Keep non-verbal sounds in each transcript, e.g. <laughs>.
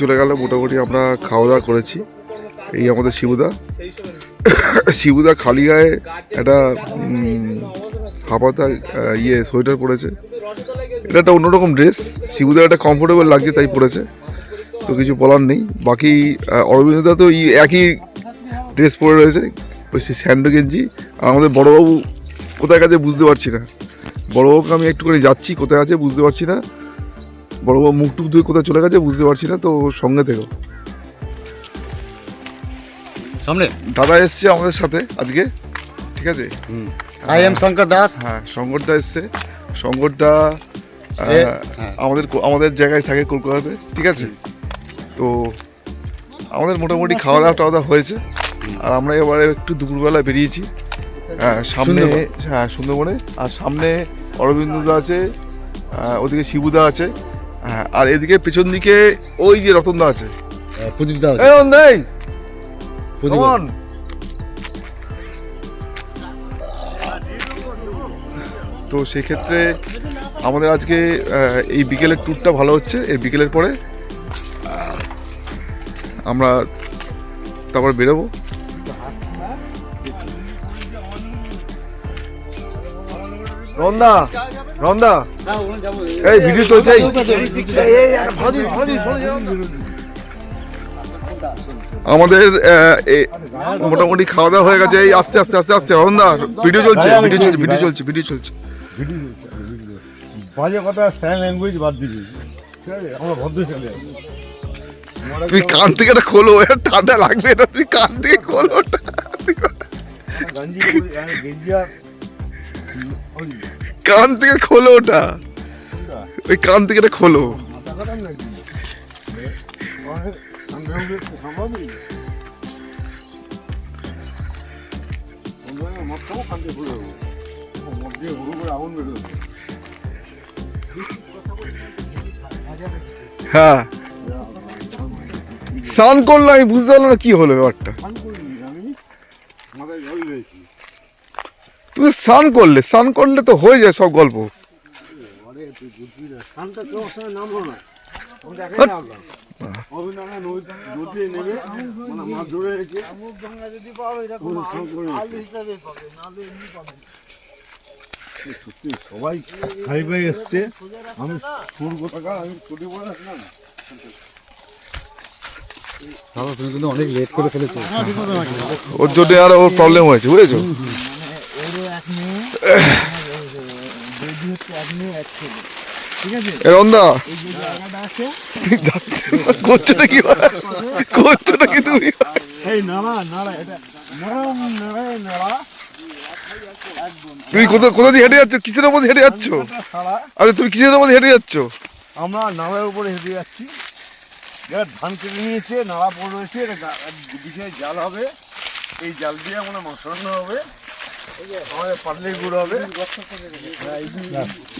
চলে গেল মোটামুটি আমরা খাওয়া দাওয়া করেছি। এই আমাদের শিবুদা। শিবুদা খালি গায়ে একটা হাফাতা ইয়ে সোয়েটার পরেছে। এটা একটা অন্যরকম ড্রেস শিবুদার একটা কমফোর্টেবল লাগছে তাই পরেছে। তো কিছু বলার নেই। বাকি আহ, অরবিন্দদা তো এই একই ড্রেস পরে রয়েছে। ওই স্যান্ডো গেঞ্জি। আর আমাদের বড়োবাবু কোথায় কাছে বুঝতে পারছি না। বড়োবাবুকে আমি একটুখানি যাচ্ছি কোথায় আছে বুঝতে পারছি না। বড়োবাবু মুখ টুক ধুয়ে কোথায় চলে গেছে বুঝতে পারছি না তো সঙ্গে থেকো। সামনে? দাদা এসছে আমাদের সাথে আজকে ঠিক আছে? আই এম শঙ্কর দাস হ্যাঁ শঙ্করদা এসছে। শঙ্করদা হ্যাঁ। আমাদের আমাদের জায়গায় থাকে কলকাতাতে ঠিক আছে? তো আমাদের মোটামুটি খাওয়া দাওয়া টাওয়া দাওয়া হয়েছে আর আমরা এবারে একটু দুপুরবেলা বেরিয়েছি। হ্যাঁ সামনে হ্যাঁ সুন্দরবনে। আর সামনে অরবিন্দদা আছে ওদিকে শিবুদা আছে। হ্যাঁ আর এদিকে পেছন দিকে ওই যে রতনদা আছে। এই, প্রদীপ তো সেক্ষেত্রে আমাদের আজকে এই বিকেলের ট্যুরটা ভালো হচ্ছে। এই বিকেলের পরে আমরা তারপর বেরোবো। রন্দা রন্দা। এই ভিডিও চলছে আমাদের মোটামুটি খাওয়া দাওয়া হয়ে গেছে। এই আস্তে আস্তে আস্তে আস্তে রন্দা ভিডিও চলছে ভিডিও চলছে ভিডিও চলছে ভিডিও চলছে। বাজে কথা সাইন ল্যাঙ্গুয়েজ বাদ দিবি। আমরা ভদ্র ছেলে। তুই কান থেকে এটা খোলো এটা ঠান্ডা লাগবে না তুই কান থেকে খোলো। কান থেকে খোলো ওটা। ওই কান থেকে এটা খোলো। হ্যাঁ। স্নান করল আমি বুঝতে পারলাম না কি হলো ব্যাপারটা স্নান করিনি আমি মাথায় জল রয়েছি তুমি স্নান করলে স্নান করলে তো হয়ে যায় সব গল্প। আরে সবাই খাই পাই এসছে আমি সুর কোথাকার আমি ছুটি পড়ে আসলাম দাদা তুমি কিন্তু অনেক লেট আরও রন্দা। তুই যাচ্ছিস- করছোটা কি ভাই? করছোটা কি তুমি? এই নাড়া নাড়া এটা নরম নাড়ায় নাড়া। তুমি কোথা কোথা দিয়ে হেঁটে যাচ্ছ? কিসের মধ্যে হেঁটে যাচ্ছ? আচ্ছা তুমি কিসের মধ্যে হেঁটে যাচ্ছ? আমরা নামের উপরে হেঁটে যাচ্ছি। ধান কেটে নিয়েছে নাড়া পড়ে রয়েছে এটা বিশেষ জাল হবে। এই জাল দিয়ে আমরা রান্না হবে।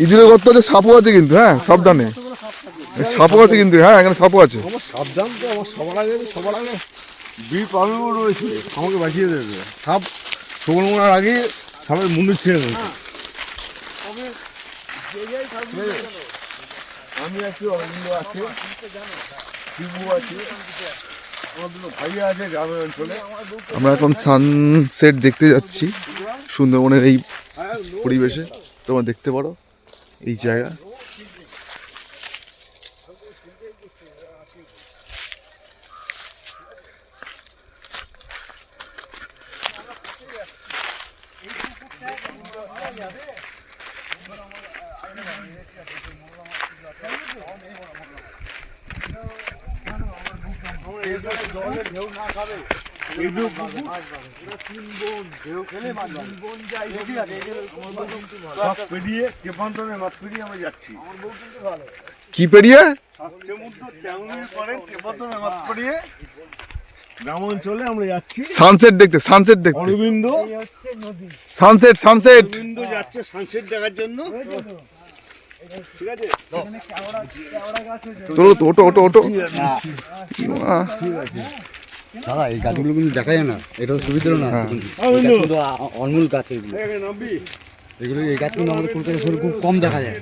ইঁদুরের গর্ত আছে সাপও আছে কিন্তু হ্যাঁ সাবধানে। সাপও আছে কিন্তু হ্যাঁ এখানে সাপও আছে। সাবধান তো আমার সবার আগে সবার আগে বি রয়েছে আমাকে বাঁচিয়ে দেবে। সাপ সবল মোনার আগে সাপের মুন্ডু ছেড়ে দেবে। আমি আছি অরবিন্দ আছে শিবু আছে আমরা এখন সানসেট দেখতে যাচ্ছি। সুন্দরবনের এই পরিবেশে। তোমরা দেখতে পারো এই জায়গা। মাছ পেরিয়ে আমরা যাচ্ছি কি পেরিয়ে? আমরা যাচ্ছি সানসেট দেখতে সানসেট দেখতে। অরবিন্দ। সানসেট সানসেট অরবিন্দ যাচ্ছে সানসেট দেখার জন্য। ঠিক আছে? তোলো তো ওটো ওটো ওটো। আহ, দাদা এই গাছগুলো কিন্তু দেখা যায় না। এটা তো সুবিধা না। হ্যাঁ। আ- অনমূল গাছ এগুলো। এগুলো এই গাছ কিন্তু আমাদের কলকাতা শহরে খুব কম দেখা যায়।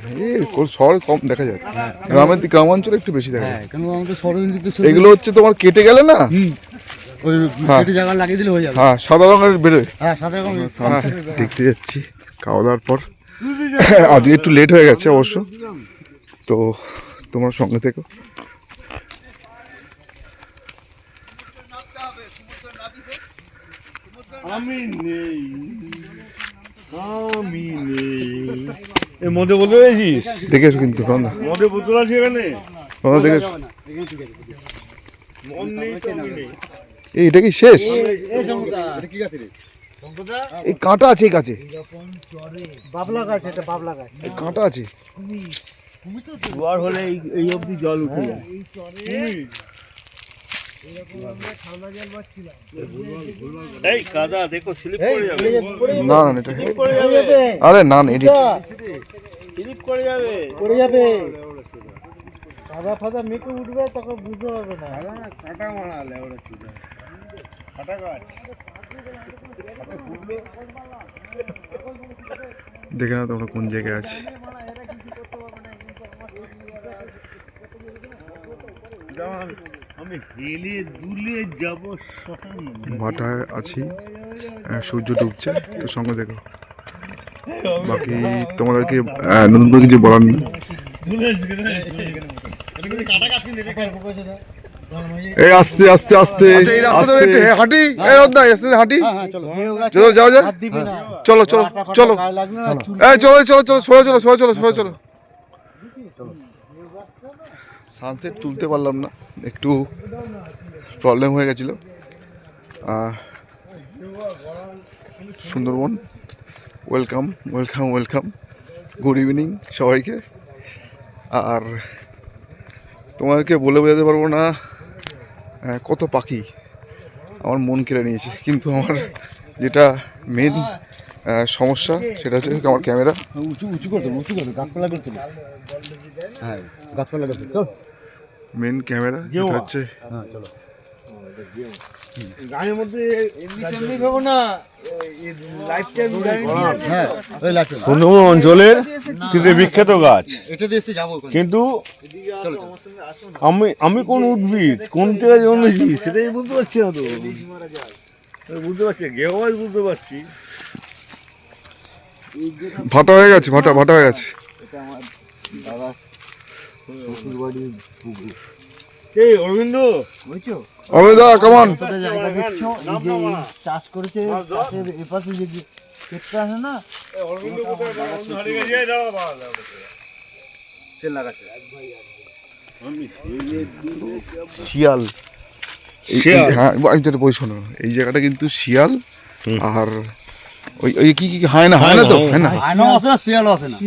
শহরে কম দেখা যায়। গ্রামের দিক- গ্রামাঞ্চলে একটু বেশি দেখা যায়। হ্যাঁ কেন আমাদের শহরে এগুলো হচ্ছে তোমার কেটে গেলে না? ওই হ্যাঁ। কেটে জায়গা লাগিয়ে দিলে হয়ে যাবে। হ্যাঁ সাদা রঙের বেরোয়। হ্যাঁ রকম হ্যাঁ। দেখতে যাচ্ছি খাওয়া দাওয়ার পর। আজকে একটু লেট হয়ে গেছে অবশ্য। তো তোমার সঙ্গে থেকো। আমি নেই। আমি নেই। এর মধ্যে বোতল পেয়েছিস দেখেছ কিন্তু রন্ধা মধ্যে বোতল আছে এখানে? দেখেছ? এটা কি শেষ? এটা কি আছে রে? এই কাঁটা আছে এই কাছে বাবলা গাছ এটা বাবলা গাছ। এই কাঁটা আছে। জোয়ার হলে এই এই অবধি জল উঠে যায়। এই কাদা দেখো স্লিপ করে যাবে। না না এটা করে যাবে। আরে না স্লিপ করে যাবে। পড়ে যাবে। সাদা ফাদা মেঘে উঠবে তখন বুঝতে পারবে না। কাটা মারালে ওরা ছিল। কাটা গাছ। দেখে না তোমরা কোন জায়গায় আছি। যেমন আমি হেলে দুলে যাব ভাটায় আছি। সূর্য ডুবছে তো সঙ্গে দেখো। বাকি তোমাদেরকে নতুন করে কিছু বলার নেই। এই আস্তে আস্তে আস্তে আস্তে হাঁটি। এই রদ্দা আস্তে হাঁটি। চলো। যাও যাও। চলো চলো চলো এই চলো চলো চলো সোয়া চলো সোয়া চলো সোয়া চলো। সানসেট তুলতে পারলাম না, একটু প্রবলেম হয়ে গেছিল। Sundarban welcome welcome welcome good evening সবাইকে। আর তোমাদেরকে বলে বোঝাতে পারব না কত পাখি আমার মন কেড়ে নিয়েছে। কিন্তু আমার যেটা মেন সমস্যা, সেটা হচ্ছে আমার ক্যামেরা উঁচু উঁচু করতে উঁচু করতে গাছপালা করতে হ্যাঁ গাছপালা করতে চল। মেন ক্যামেরা যেটা হচ্ছে হ্যাঁ গানের মধ্যে হ্যাঁ ওই লাগছে সুন্দরবন অঞ্চলের তিনটে বিখ্যাত গাছ। এটা। কিন্তু আমি আমি কোন উদ্ভিদ? কোন থেকে জন্মেছি? সেটাই বুঝতে পারছি না তো। বুঝতে পারছি গাছ বুঝতে পারছি। ভাটা হয়ে গেছে ভাটা ভাটা হয়ে গেছে। এই অরবিন্দ। অমিতা কেমন জায়গা দেখছ? এই যে চাষ করেছে চাষের এপাশে যে যে ক্ষেতটা আছে না অরবিন্দ কোথায়? হারিয়ে গেছে। দাঁড়া বাবা শিয়াল। এই- শিয়াল? হ্যাঁ আমি যেটা বলছি শোনো। এই জায়গাটা কিন্তু শিয়াল আর ওই ওই কি কি হয় না হয় না তো? হ্যাঁ না। আয়নাও আসে না। শিয়ালও আসে না।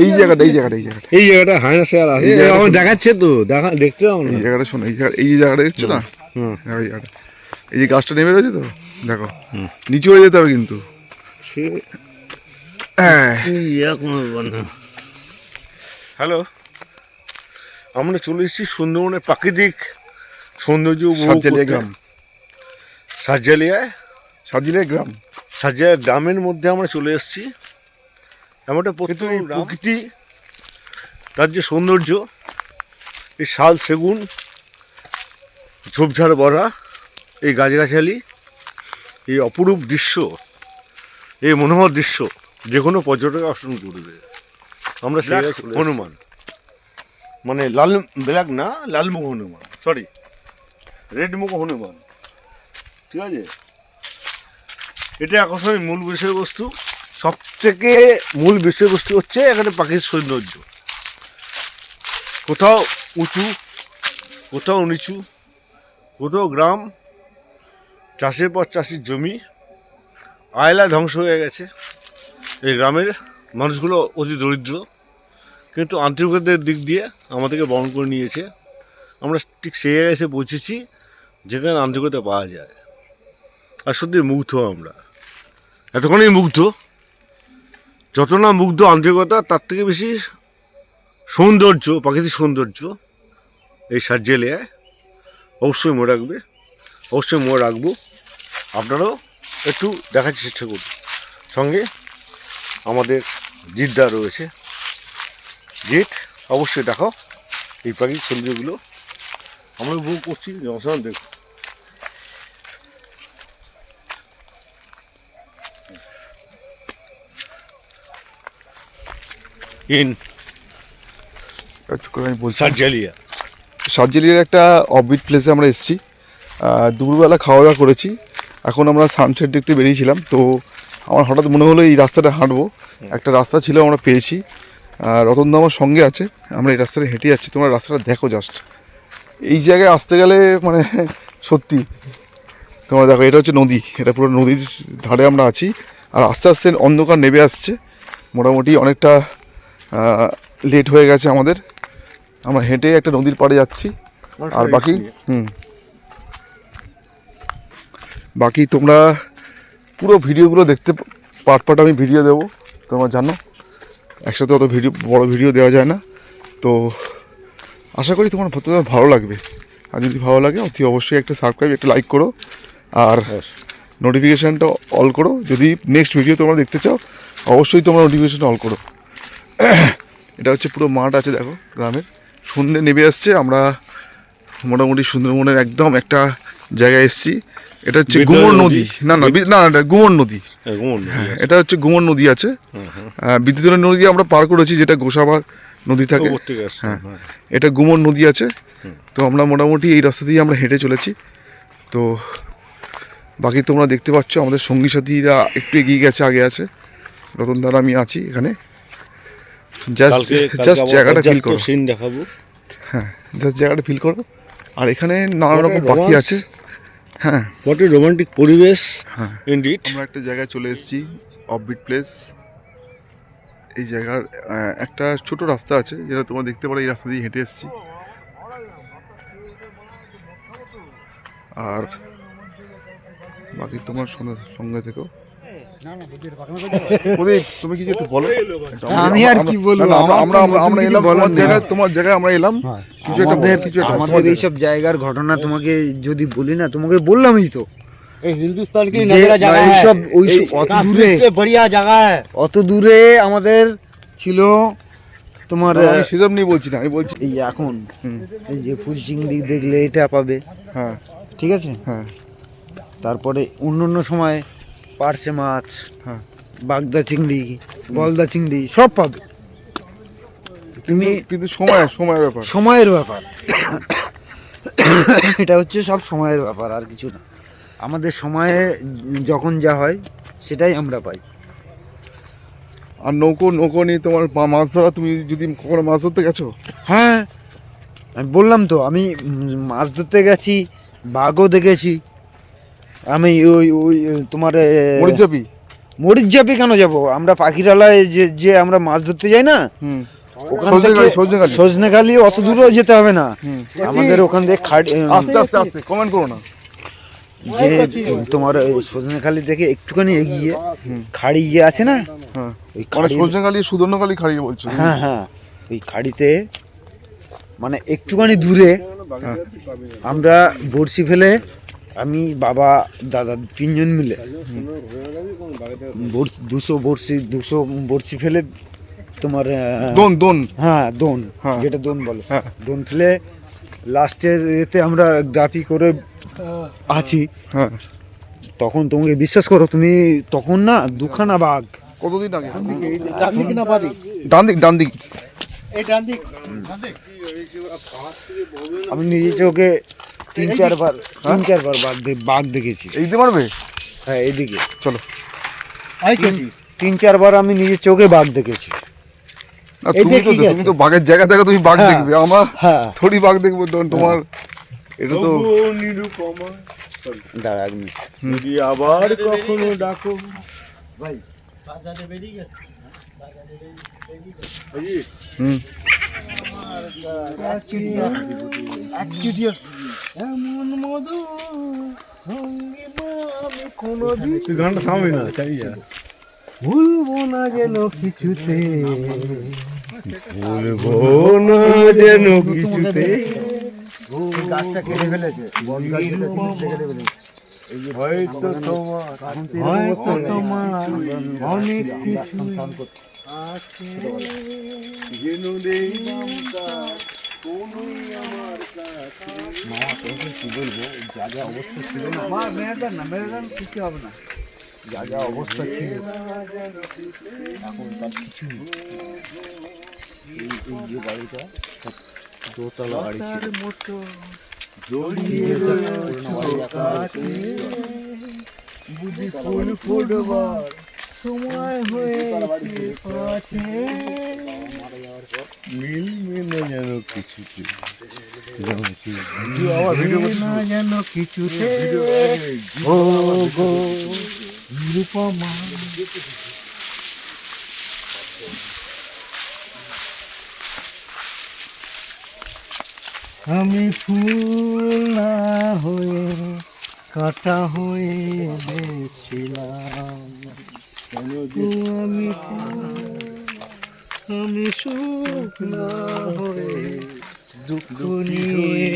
এই জায়গাটা এই জায়গাটা এই জায়গাটা। এই জায়গাটা হায়না শেয়াল আছে। এই জায়গাটা আমার দেখাচ্ছে তো দেখা দেখতে দাও না। এই জায়গাটা শোনো এই জায়গা এই যে জায়গাটা দেখছ না? হ্যাঁ ওই জায়গাটা। এই যে গাছটা নেমে রয়েছে তো দেখো। নিচু হয়ে যেতে হবে কিন্তু। হ্যাঁ। হ্যালো। আমরা চলে এসেছি সুন্দরবনের প্রাকৃতিক সৌন্দর্য উপভোগ গ্রাম। সাতজালিয়ায়? সাতজালিয়া গ্রাম। সাতজালিয়া গ্রামের মধ্যে আমরা চলে এসেছি। এমন একটা কিন্তু প্রত্যেক এই গ্রাম- প্রকৃতি তার যে সৌন্দর্য এই শাল সেগুন ঝোপঝাড় ভরা এই গাছগাছালি এই অপরূপ দৃশ্য এই মনোহর দৃশ্য যে কোনো পর্যটক আসন করবে। আমরা হনুমান। মানে লাল ব্ল্যাক না লালমুখ হনুমান সরি রেড মুখ হনুমান। ঠিক আছে? এটা আকর্ষণের মূল বিষয়বস্তু। সব থেকে মূল বিষয়বস্তু হচ্ছে এখানে পাখির সৌন্দর্য। কোথাও উঁচু, কোথাও নিচু, কোথাও গ্রাম, চাষের পর চাষির জমি, আয়লা ধ্বংস হয়ে গেছে। এই গ্রামের মানুষগুলো অতি দরিদ্র, কিন্তু আন্তরিকতার দিক দিয়ে আমাদেরকে বরণ করে নিয়েছে। আমরা ঠিক সেই এসে পৌঁছেছি যেখানে আন্তরিকতা পাওয়া যায়। আর সত্যি মুগ্ধ আমরা। এতক্ষণই মুগ্ধ। যত না মুগ্ধ আন্তরিকতা, তার থেকে বেশি সৌন্দর্য, প্রাকৃতিক সৌন্দর্য এই সার্জেলিয়ায় অবশ্যই মনে রাখবে, অবশ্যই মনে রাখব। আপনারাও একটু দেখার চেষ্টা করুন। সঙ্গে আমাদের জিদ্দা রয়েছে। জিত অবশ্যই দেখো এই পাখির সৌন্দর্যগুলো। আমরা উপভোগ করছি, জনসাধারণ দেখো ইন আমি বলছি। সার্জালিয়া। সার্জেলিয়ার একটা অফবিট প্লেসে আমরা এসেছি। দুপুরবেলা খাওয়া দাওয়া করেছি। এখন আমরা সানসেট দেখতে বেরিয়েছিলাম। তো আমার হঠাৎ মনে হলো এই রাস্তাটা হাঁটবো। একটা রাস্তা ছিল আমরা পেয়েছি। আর রতনদা আমার সঙ্গে আছে। আমরা এই রাস্তাটা হেঁটে যাচ্ছি। তোমরা রাস্তাটা দেখো জাস্ট এই জায়গায় আসতে গেলে মানে <laughs> সত্যি। তোমরা দেখো এটা হচ্ছে নদী। এটা পুরো নদীর ধারে আমরা আছি। আর আস্তে আস্তে অন্ধকার নেমে আসছে। মোটামুটি অনেকটা লেট হয়ে গেছে আমাদের। আমরা হেঁটে একটা নদীর পাড়ে যাচ্ছি। আর বাকি হুম। বাকি তোমরা পুরো ভিডিওগুলো দেখতে পার্ট পার্ট আমি ভিডিও দেবো তোমরা জানো। একসাথে অত ভিডিও বড় ভিডিও দেওয়া যায় না। তো আশা করি তোমার তোমার ভালো লাগবে। আর যদি ভালো লাগে অতি অবশ্যই একটা সাবস্ক্রাইব একটা লাইক করো। আর নোটিফিকেশানটা অল করো। যদি নেক্সট ভিডিও তোমরা দেখতে চাও অবশ্যই তোমরা নোটিফিকেশানটা অল করো। <coughs> এটা হচ্ছে পুরো মাঠ আছে দেখো গ্রামের। সন্ধ্যে নেমে আসছে আমরা মোটামুটি সুন্দরবনের একদম একটা জায়গায় এসেছি। এটা হচ্ছে গুমর নদী? না না না না এটা গুমর নদী হ্যাঁ, এটা হচ্ছে গুমর নদী আছে। বিদ্যুতের নদী আমরা পার করেছি যেটা গোসাবার নদী থাকে। হ্যাঁ এটা গুমর নদী আছে। তো আমরা মোটামুটি এই রাস্তা দিয়ে আমরা হেঁটে চলেছি। তো বাকি তোমরা দেখতে পাচ্ছ আমাদের সঙ্গী সাথীরা একটু এগিয়ে গেছে আগে আছে। রতনদার আমি আছি এখানে। জাস্ট জাস্ট জায়গাটা ফিল করো। সিন দেখাবো। হ্যাঁ জাস্ট জায়গাটা ফিল করো। আর এখানে নানা রকম পাখি আছে। হ্যাঁ। হোয়াট এ রোমান্টিক পরিবেশ। হ্যাঁ। ইনডিড আমরা একটা জায়গায় চলে এসেছি অফবিট প্লেস এই জায়গার একটা ছোট রাস্তা আছে যেটা তোমরা দেখতে পারো এই রাস্তা দিয়ে হেঁটে এসেছি। আর বাকি তোমার সঙ্গে সঙ্গে থেকেও আমরা এলাম জায়গায় তোমার জায়গায় আমরা এলাম। হ্যাঁ, জায়গার ঘটনা তোমাকে যদি বলি না তোমাকে বললামই তো। অত দূরে আমাদের ছিল তোমার আমি সেসব নিয়ে বলছি না আমি বলছি এই এখন এই যে ফুল চিংড়ি দেখলে এটা পাবে। হ্যাঁ। ঠিক আছে? হ্যাঁ। তারপরে অন্য অন্য সময় পার্শে মাছ হ্যাঁ। বাগদা চিংড়ি গলদা চিংড়ি সব পাবে। তুমি কিন্তু সময় সময়ের ব্যাপার। সময়ের ব্যাপার। এটা হচ্ছে সব সময়ের ব্যাপার আর কিছু না। আমাদের সময়ে যখন যা হয় সেটাই আমরা পাই। আর নৌকো নৌকো নিয়ে তোমার মাছ ধরা তুমি যদি কখনো মাছ ধরতে গেছো? হ্যাঁ আমি বললাম তো আমি মাছ ধরতে গেছি বাঘও দেখেছি। আমি ওই ওই তোমার এ, মরিচ যাবি কেন যাব? আমরা পাখিরালায় যে যে আমরা মাছ ধরতে যাই না সজনেখালি, অত দূরেও যেতে হবে না। আমাদের ওখান থেকে খাট আস্তে আস্তে আস্তে কমেন্ট করো না। যে তোমার সজনেখালি থেকে একটুখানি এগিয়ে খাড়ি যে আছে না হ্যাঁ। ওই মানে খাড়ি সজনেখালি সুদর্ণখালি খাড়িয়ে বলছো। হ্যাঁ হ্যাঁ। ওই খাড়িতে মানে একটুখানি দূরে আমরা বড়শি ফেলে আমি বাবা দাদা তিনজন মিলে দুশো বড়শি দুশো বড়শি ফেলে তোমার দোন দোন। হ্যাঁ দোন হ্যাঁ। যেটা দোন বলে। হ্যাঁ। দোন ফেলে লাস্টের এতে আমরা গ্রাফি করে আছি। হ্যাঁ। তখন তোমাকে বিশ্বাস করো তুমি তখন না দুখানা বাঘ। কতদিন আগে? ডান দিক না বাদি ডান দিক ডান দিক। এই ডান দিক। আমি নিজে চোখে তিন চারবার তিন চারবার বাঘ বাঘ দেখেছি। এই দিতে পারবে হ্যাঁ এদিকে চলো। তিন চারবার আমি নিজের চোখে বাঘ দেখেছি। না তুমি তো তুমি তো বাঘের জায়গা থেকে তুমি বাঘ হ্যাঁ। দেখবে। আমার হ্যাঁ। থোড়ি বাঘ দেখব তোমার এটা তো নিরুপমা। দাঁড়া যদি আবার কখনো ডাকো। হুম। এমন মধু তুই গানটা থামবি না চালিয়ে যা ভুলবো না যেন কিছুতে কেটে ফেলেছে হয়তো তোমার অনেক মমতার কোনোই আমার যা যা অবস্থা ছিল না হবে না। যা যা অবস্থা ছিল, এখন বাড়িটা দোতলা বাড়ি ছিল জড়িয়ে বুঝি ফুল ফুটবার সময় পথে। না যেন কিছুতে। না যেন কিছুতে। ও গো। নিরুপমা। আমি ফুল না হয়ে কাটা হয়ে আমি আমি সুখ না হয়ে দুঃখ নিয়ে